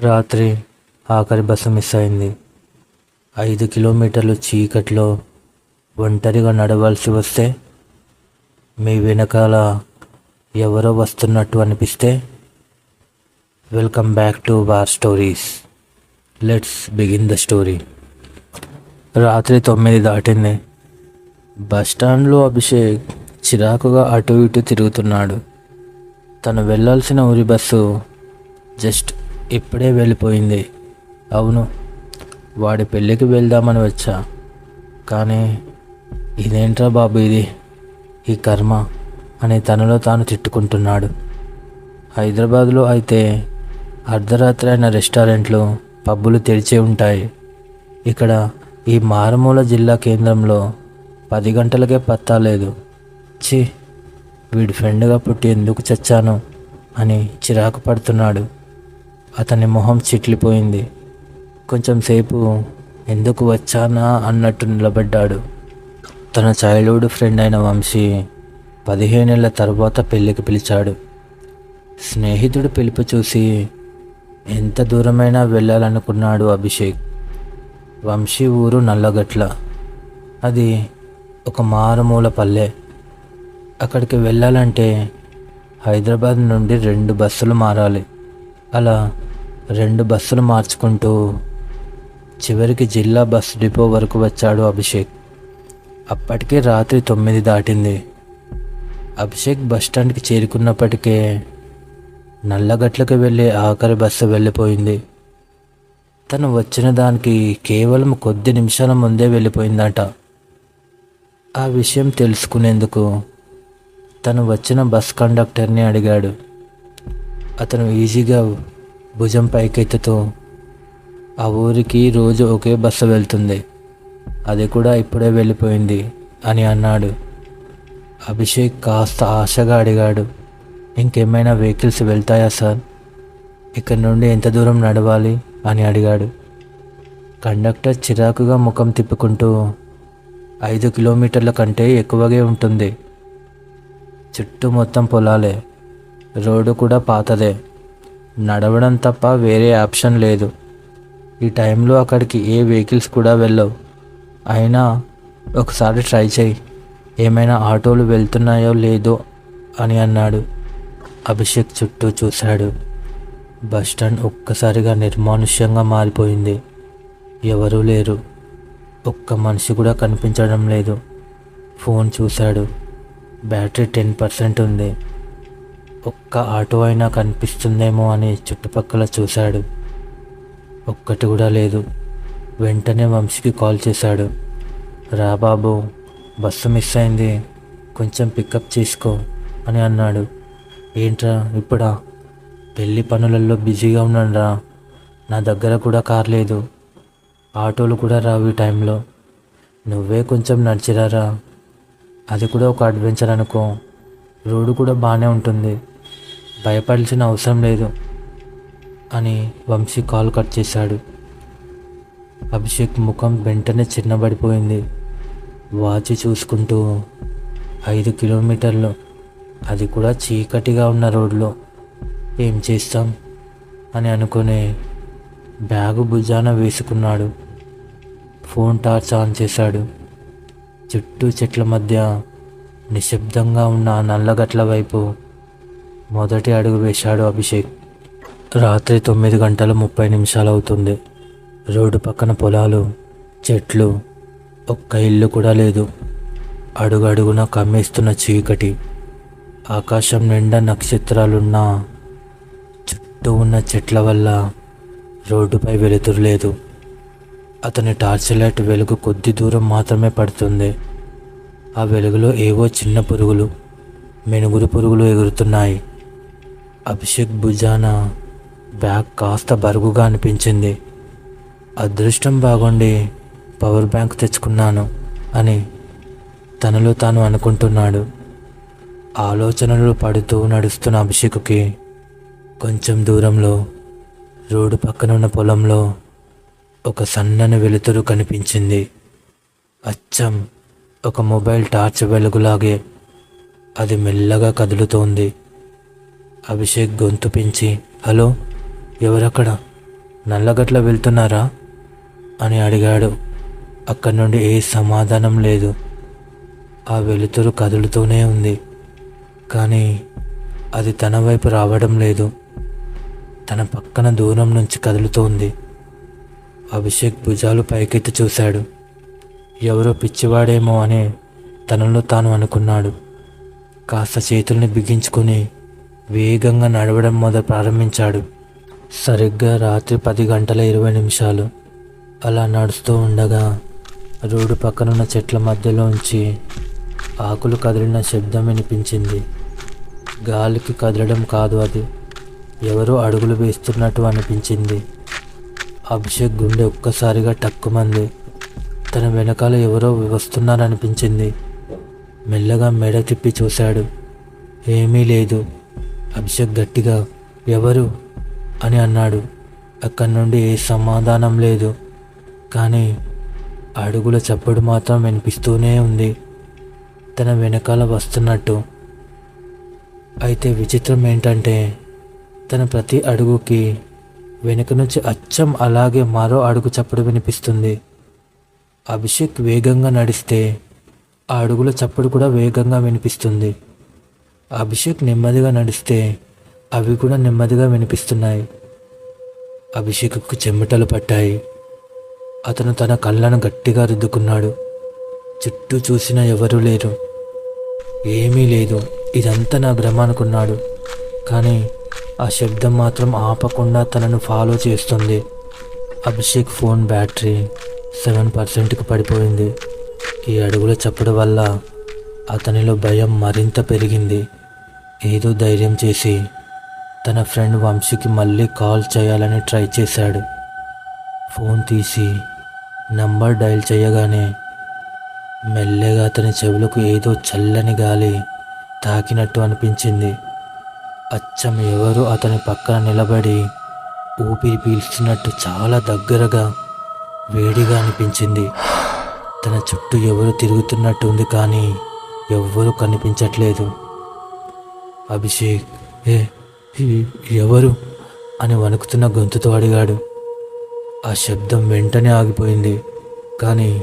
రాత్రి ఆఖరి bus miss అయింది. ఐదు కిలోమీటర్లు చీకట్లో ఒంటరిగా నడవాల్సి వస్తే మీ వెనకాల ఎవరో వస్తున్నట్టు అనిపిస్తే welcome back to war stories. Let's begin the story. రాత్రి తొమ్మిది దాటింది. బస్ స్టాండ్లో అభిషేక్ చిరాకుగా అటు ఇటు తిరుగుతున్నాడు. తను వెళ్ళాల్సిన ఊరి బస్సు జస్ట్ ఇప్పుడే వెళ్ళిపోయింది. అవును వాడి పెళ్ళికి వెళ్దామని వచ్చా. కానీ ఇదేంట్రా బాబు ఇది? ఈ కర్మ అని తనలో తాను తిట్టుకుంటున్నాడు. హైదరాబాద్లో అయితే అర్ధరాత్రి అయిన రెస్టారెంట్లు పబ్బులు తెరిచే ఉంటాయి. ఇక్కడ ఈ మారుమూల జిల్లా కేంద్రంలో పది గంటలకే పత్తాలేదు ఛీ వీడి ఫ్రెండ్గా పుట్టి ఎందుకు చచ్చాను? అని చిరాకు పడుతున్నాడు. అతని మొహం చిట్లిపోయింది. కొంచెం సేపు ఎందుకు వచ్చానా అన్నట్టు నిలబడ్డాడు. తన చైల్డ్హుడ్ ఫ్రెండ్ అయిన వంశీ పదిహేనేళ్ళ తర్వాత పెళ్ళికి పిలిచాడు. స్నేహితుడు పిలుపు చూసి ఎంత దూరమైనా వెళ్ళాలనుకున్నాడు అభిషేక్. వంశీ ఊరు నల్లగట్ల. అది ఒక మారుమూల పల్లె. అక్కడికి వెళ్ళాలంటే హైదరాబాద్ నుండి రెండు బస్సులు మారాలి. అలా రెండు బస్సులు మార్చుకుంటూ చివరికి జిల్లా బస్ డిపో వరకు వచ్చాడు అభిషేక్. అప్పటికే రాత్రి తొమ్మిది దాటింది. అభిషేక్ బస్టాండ్కి చేరుకున్నప్పటికే నల్లగట్లకు వెళ్ళే ఆఖరి బస్సు వెళ్ళిపోయింది. తను వచ్చిన దానికి కేవలం కొద్ది నిమిషాల ముందే వెళ్ళిపోయిందట. ఆ విషయం తెలుసుకునేందుకు తను వచ్చిన బస్ కండక్టర్ని అడిగాడు. అతను ఈజీగా భుజం పైకెత్తుతూ ఆ ఊరికి రోజు ఒకే బస్సు వెళ్తుంది. అది కూడా ఇప్పుడే వెళ్ళిపోయింది అని అన్నాడు. అభిషేక్ కాస్త ఆశగా అడిగాడు ఇంకేమైనా వెహికల్స్ వెళ్తాయా సార్? ఇక్కడ నుండి ఎంత దూరం నడవాలి? అని అడిగాడు. కండక్టర్ చిరాకుగా ముఖం తిప్పుకుంటూ ఐదు కిలోమీటర్ల కంటే ఎక్కువగా ఉంటుంది. చుట్టూ మొత్తం పొలాలే. రోడ్డు కూడా పాతదే. నడవడం తప్ప వేరే ఆప్షన్ లేదు. ఈ టైంలో అక్కడికి ఏ వెహికల్స్ కూడా వెళ్ళవు. అయినా ఒకసారి ట్రై చేయి. ఏమైనా ఆటోలు వెళ్తున్నాయో లేదో అని అన్నాడు. అభిషేక్ చుట్టూ చూశాడు. బస్టాండ్ ఒక్కసారిగా నిర్మానుష్యంగా మారిపోయింది. ఎవరూ లేరు. ఒక్క మనిషి కూడా కనిపించడం లేదు. ఫోన్ చూశాడు. బ్యాటరీ టెన్ పర్సెంట్ ఉంది. ఒక్క ఆటో అయినా కనిపిస్తుందేమో అని చుట్టుపక్కల చూశాడు. ఒక్కటి కూడా లేదు. వెంటనే వంశీకి కాల్ చేశాడు. రా బాబు బస్సు మిస్ అయింది. కొంచెం పికప్ చేసుకో అని అన్నాడు. ఏంట్రా ఇప్పుడా? పెళ్ళి పనులలో బిజీగా ఉన్నాడురా నా దగ్గర కూడా కార్ లేదు. ఆటోలు కూడా రావు ఈ టైంలో. నువ్వే కొంచెం నడిచిరారా? అది కూడా ఒక అడ్వెంచర్ అనుకో. రోడ్డు కూడా బాగానే ఉంటుంది. భయపడాల్సిన అవసరం లేదు అని వంశీ కాల్ కట్ చేశాడు. అభిషేక్ ముఖం వెంటనే చిన్నబడిపోయింది. వాచి చూసుకుంటూ ఐదు కిలోమీటర్లు. అది కూడా చీకటిగా ఉన్న రోడ్లో. ఏం చేస్తాం? అని అనుకుని బ్యాగు భుజాన వేసుకున్నాడు. ఫోన్ టార్చ్ ఆన్ చేశాడు. చుట్టూ చెట్ల మధ్య నిశ్శబ్దంగా ఉన్న నల్లగట్ల వైపు మొదటి అడుగు వేశాడు అభిషేక్. రాత్రి తొమ్మిది గంటల ముప్పై నిమిషాలు అవుతుంది రోడ్డు పక్కన పొలాలు చెట్లు ఒక్క ఇల్లు కూడా లేదు. అడుగడుగున కమ్మేస్తున్న చీకటి. ఆకాశం నిండా నక్షత్రాలున్నా చుట్టూ ఉన్న చెట్ల వల్ల రోడ్డుపై వెలుతురు లేదు. అతని టార్చ్ లైట్ వెలుగు కొద్ది దూరం మాత్రమే పడుతుంది. ఆ వెలుగులో ఏవో చిన్న పురుగులు మెనుగురు పురుగులు ఎగురుతున్నాయి. అభిషేక్ భుజాన బ్యాగ్ కాస్త బరుగుగా అనిపించింది. అదృష్టం బాగుండి పవర్ బ్యాంక్ తెచ్చుకున్నాను అని తనలో తాను అనుకుంటున్నాడు. ఆలోచనలు పడుతూ నడుస్తున్న అభిషేక్కి కొంచెం దూరంలో రోడ్డు పక్కన ఉన్న పొలంలో ఒక సన్నని వెలుతురు కనిపించింది. అచ్చం ఒక మొబైల్ టార్చ్ వెలుగులాగే అది మెల్లగా కదులుతోంది. అభిషేక్ గొంతు పెంచి హలో ఎవరక్కడ? నల్లగట్ల వెళ్తున్నారా? అని అడిగాడు. అక్కడి నుండి ఏ సమాధానం లేదు. ఆ వెలుతురు కదులుతూనే ఉంది. కానీ అది తన వైపు రావడం లేదు. తన పక్కన దూరం నుంచి కదులుతోంది. అభిషేక్ భుజాలు పైకెత్తి చూశాడు. ఎవరో పిచ్చివాడేమో అని తనలో తాను అనుకున్నాడు. కాస్త చేతుల్ని బిగించుకుని వేగంగా నడవడం మొదలు ప్రారంభించాడు. సరిగ్గా రాత్రి పది గంటల ఇరవై నిమిషాలు. అలా నడుస్తూ ఉండగా రోడ్డు పక్కనున్న చెట్ల మధ్యలోంచి ఆకులు కదిలిన శబ్దం వినిపించింది. గాలికి కదలడం కాదు అది. ఎవరో అడుగులు వేస్తున్నట్టు అనిపించింది. అభిషేక్ గుండె ఒక్కసారిగా టక్కుమంది. తన వెనకాల ఎవరో వస్తున్నారనిపించింది. మెల్లగా మెడ తిప్పి చూశాడు. ఏమీ లేదు. అభిషేక్ గట్టిగా ఎవరు? అని అన్నాడు. అక్కడి నుండి ఏ సమాధానం లేదు. కానీ అడుగుల చప్పుడు మాత్రం వినిపిస్తూనే ఉంది. తన వెనకాల వస్తున్నట్టు. అయితే విచిత్రం ఏంటంటే తన ప్రతి అడుగుకి వెనుక నుంచి అచ్చం అలాగే మరో అడుగు చప్పుడు వినిపిస్తుంది. అభిషేక్ వేగంగా నడిస్తే ఆ అడుగుల చప్పుడు కూడా వేగంగా వినిపిస్తుంది. అభిషేక్ నెమ్మదిగా నడిస్తే అవి కూడా నెమ్మదిగా వినిపిస్తున్నాయి. అభిషేక్కు చెమటలు పట్టాయి. అతను తన కళ్ళను గట్టిగా రుద్దుకున్నాడు. చుట్టూ చూసినా ఎవరూ లేరు. ఏమీ లేదు. ఇదంతా నా భ్రమ అనుకున్నాడు. కానీ ఆ శబ్దం మాత్రం ఆపకుండా తనను ఫాలో చేస్తుంది. అభిషేక్ ఫోన్ బ్యాటరీ సెవెన్ పర్సెంట్కి పడిపోయింది. ఈ అడుగుల చప్పుడు వల్ల అతనిలో భయం మరింత పెరిగింది. ఏదో ధైర్యం చేసి తన ఫ్రెండ్ వంశీకి మళ్ళీ కాల్ చేయాలని ట్రై చేశాడు. ఫోన్ తీసి నంబర్ డయల్ చేయగానే మెల్లగా అతని చెవులకు ఏదో చల్లని గాలి తాకినట్టు అనిపించింది. అచ్చం ఎవరు అతని పక్కన నిలబడి ఊపిరి పీల్చినట్టు చాలా దగ్గరగా వేడిగా అనిపించింది. తన చుట్టూ ఎవరు తిరుగుతున్నట్టు ఉంది కానీ ఎవ్వరూ కనిపించట్లేదు. అభిషేక్ ఏ ఎవరు? అని వణుకుతున్న గొంతుతో అడిగాడు. ఆ శబ్దం వెంటనే ఆగిపోయింది. కానీ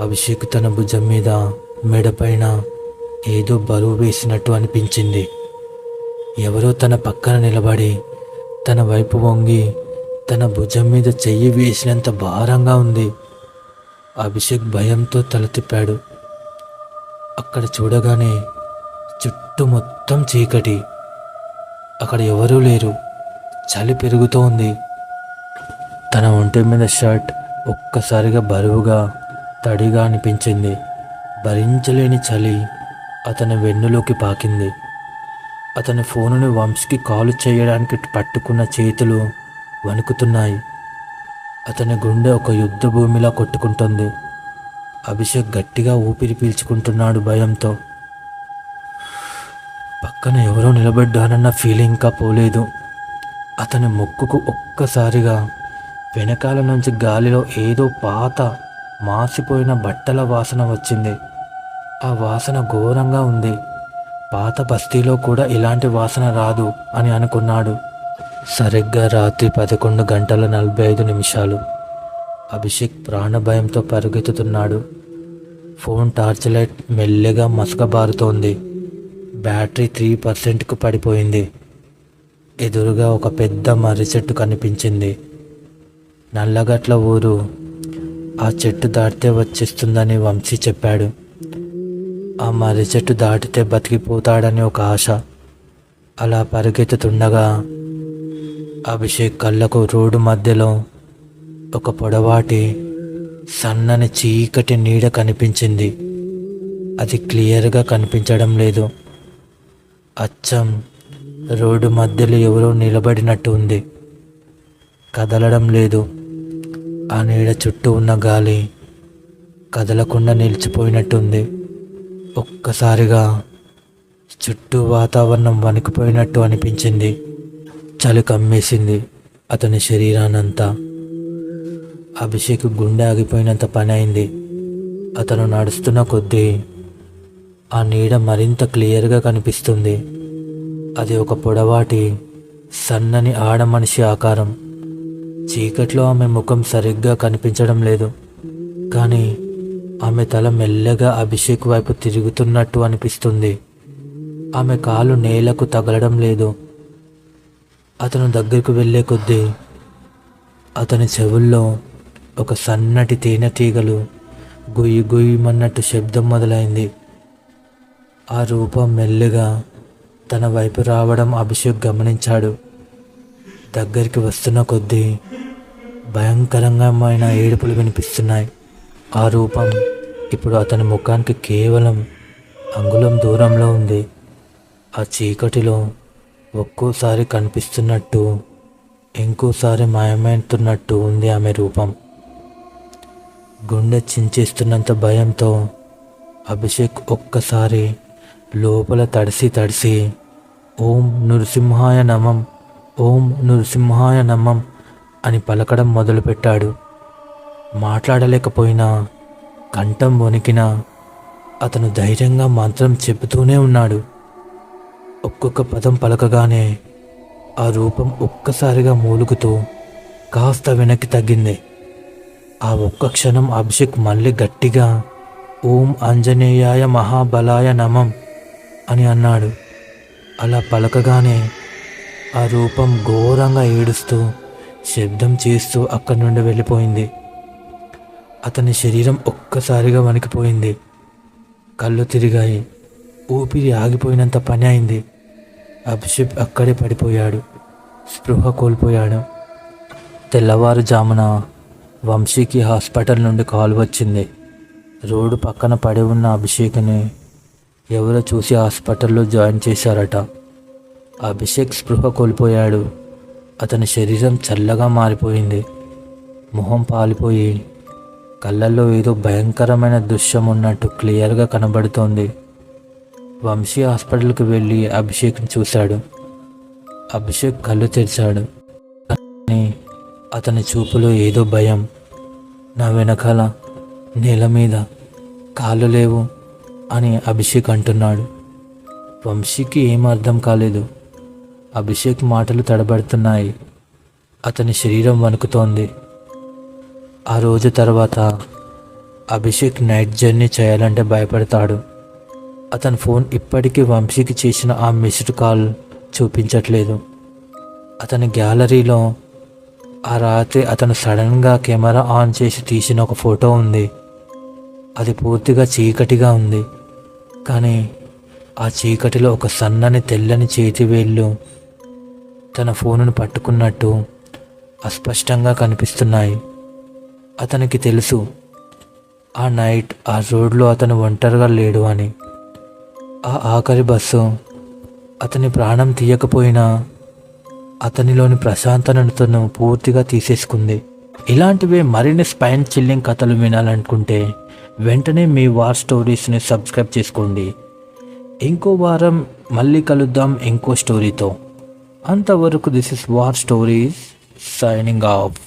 అభిషేక్ తన భుజం మీద మెడపైన ఏదో బరువు వేసినట్టు అనిపించింది. ఎవరో తన పక్కన నిలబడి తన వైపు వంగి తన భుజం మీద చెయ్యి వేసినంత భారంగా ఉంది. అభిషేక్ భయంతో తల తిప్పాడు. అక్కడ చూడగానే చుట్టూ మొత్తం చీకటి. అక్కడ ఎవరూ లేరు. చలి పెరుగుతోంది. తన ఒంటి మీద షర్ట్ ఒక్కసారిగా బరువుగా తడిగా అనిపించింది. భరించలేని చలి అతని వెన్నులోకి పాకింది. అతని ఫోనుని వంశీకి కాలు చేయడానికి పట్టుకున్న చేతులు వణుకుతున్నాయి. అతని గుండె ఒక యుద్ధ భూమిలా కొట్టుకుంటుంది. అభిషేక్ గట్టిగా ఊపిరి పీల్చుకుంటున్నాడు భయంతో. పక్కన ఎవరో నిలబడ్డారన్న ఫీలింగ్ ఇంకా పోలేదు. అతని ముక్కుకు ఒక్కసారిగా వెనకాల నుంచి గాలిలో ఏదో పాత మాసిపోయిన బట్టల వాసన వచ్చింది. ఆ వాసన ఘోరంగా ఉంది. పాత బస్తీలో కూడా ఇలాంటి వాసన రాదు అని అనుకున్నాడు. సరిగ్గా రాత్రి పదకొండు గంటల నలభై ఐదు నిమిషాలు. అభిషేక్ ప్రాణభయంతో పరుగెత్తుతున్నాడు. ఫోన్ టార్చ్ లైట్ మెల్లిగా మసకబారుతోంది. బ్యాటరీ త్రీ పర్సెంట్కు పడిపోయింది. ఎదురుగా ఒక పెద్ద మర్రి చెట్టు కనిపించింది. నల్లగట్ల ఊరు ఆ చెట్టు దాటితే వచ్చేస్తుందని వంశీ చెప్పాడు. ఆ మర్రి చెట్టు దాటితే బతికిపోతాడని ఒక ఆశ. అలా పరిగెత్తుతుండగా అభిషేక్ కళ్ళకు రోడ్డు మధ్యలో ఒక పొడవాటి సన్నని చీకటి నీడ కనిపించింది. అది క్లియర్గా కనిపించడం లేదు. అచ్చం రోడ్డు మధ్యలో ఎవరో నిలబడినట్టు ఉంది. కదలడం లేదు. ఆ నీడ చుట్టూ ఉన్న గాలి కదలకుండా నిలిచిపోయినట్టుంది ఒక్కసారిగా చుట్టూ వాతావరణం వణికిపోయినట్టు అనిపించింది. చలి కమ్మేసింది అతని శరీరానంతా అభిషేక్ గుండె ఆగిపోయినంత పని అయింది. అతను నడుస్తున్న కొద్దీ ఆ నీడ మరింత క్లియర్గా కనిపిస్తుంది. అది ఒక పొడవాటి సన్నని ఆడ మనిషి ఆకారం. చీకట్లో ఆమె ముఖం సరిగ్గా కనిపించడం లేదు. కానీ ఆమె తల మెల్లగా అభిషేక్ వైపు తిరుగుతున్నట్టు అనిపిస్తుంది. ఆమె కాలు నేలకు తగలడం లేదు. అతను దగ్గరకు వెళ్ళే కొద్దీ అతని చెవుల్లో ఒక సన్నటి తేనెటీగలు గుయ్యి గుయ్యమన్నట్టు శబ్దం మొదలైంది. ఆ రూపం మెల్లిగా తన వైపు రావడం అభిషేక్ గమనించాడు. దగ్గరికి వస్తున్న కొద్దీ భయంకరంగామైన ఏడుపులు వినిపిస్తున్నాయి. ఆ రూపం ఇప్పుడు అతని ముఖానికి కేవలం అంగుళం దూరంలో ఉంది. ఆ చీకటిలో ఒక్కోసారి కనిపిస్తున్నట్టు ఇంకోసారి మాయమైతున్నట్టు ఉంది ఆమె రూపం. గుండె చించేస్తున్నంత భయంతో అభిషేక్ ఒక్కసారి లోపల తడిసి తడిసి ఓం నృసింహాయ నమం ఓం నృసింహాయ నమం అని పలకడం మొదలుపెట్టాడు. మాట్లాడలేకపోయినా కంఠం వణికినా అతను ధైర్యంగా మంత్రం చెబుతూనే ఉన్నాడు. ఒక్కొక్క పదం పలకగానే ఆ రూపం ఒక్కసారిగా మూలుగుతూ కాస్త వెనక్కి తగ్గింది. ఆ ఒక్క క్షణం అభిషేక్ మళ్ళీ గట్టిగా ఓం ఆంజనేయాయ మహాబలాయ నమం అని అన్నాడు. అలా పలకగానే ఆ రూపం ఘోరంగా ఏడుస్తూ శబ్దం చేస్తూ అక్కడి నుండి వెళ్ళిపోయింది. అతని శరీరం ఒక్కసారిగా వణికిపోయింది. కళ్ళు తిరిగాయి. ఊపిరి ఆగిపోయినంత పని అయింది. అభిషేక్ అక్కడే పడిపోయాడు. స్పృహ కోల్పోయాడు. తెల్లవారుజామున వంశీకి హాస్పిటల్ నుండి కాల్ వచ్చింది. రోడ్డు పక్కన పడి ఉన్న అభిషేక్ని ఎవరో చూసి హాస్పిటల్లో జాయిన్ చేశారట. అభిషేక్ స్పృహ కోల్పోయాడు. అతని శరీరం చల్లగా మారిపోయింది. మొహం పాలిపోయి కళ్ళల్లో ఏదో భయంకరమైన దృశ్యం ఉన్నట్టు క్లియర్గా కనబడుతోంది. వంశీ హాస్పిటల్కి వెళ్ళి అభిషేక్ని చూశాడు. అభిషేక్ కళ్ళు తెరిచాడు. కానీ అతని చూపులో ఏదో భయం. నా వెనకాల నేల మీద కాళ్ళు లేవు. అని అభిషేక్ అంటున్నాడు. వంశీకి ఏం అర్థం కాలేదు. అభిషేక్ మాటలు తడబడుతున్నాయి. అతని శరీరం వణుకుతోంది. ఆ రోజు తర్వాత అభిషేక్ నైట్ జర్నీ చేయాలంటే భయపడతాడు. అతని ఫోన్ ఇప్పటికీ వంశీకి చేసిన ఆ మిస్డ్ కాల్ చూపించట్లేదు. అతని గ్యాలరీలో ఆ రాత్రి అతను సడన్గా కెమెరా ఆన్ చేసి తీసిన ఒక ఫోటో ఉంది. అది పూర్తిగా చీకటిగా ఉంది. కానీ ఆ చీకటిలో ఒక సన్నని తెల్లని చేతి వేళ్ళు తన ఫోనును పట్టుకున్నట్టు అస్పష్టంగా కనిపిస్తున్నాయి. అతనికి తెలుసు ఆ నైట్ ఆ రోడ్లో అతను ఒంటరిగా లేడు అని. ఆ ఆఖరి బస్సు అతని ప్రాణం తీయకపోయినా అతనిలోని ప్రశాంతతను పూర్తిగా తీసేసుకుంది. ఇలాంటివే మరిన్ని స్పైన్ చిల్లింగ్ కథలు వినాలనుకుంటే వెంటనే మీ వార్ స్టోరీస్ని సబ్స్క్రైబ్ చేసుకోండి. ఇంకో వారం మళ్ళీ కలుద్దాం ఇంకో స్టోరీతో అంతవరకు this is war stories signing off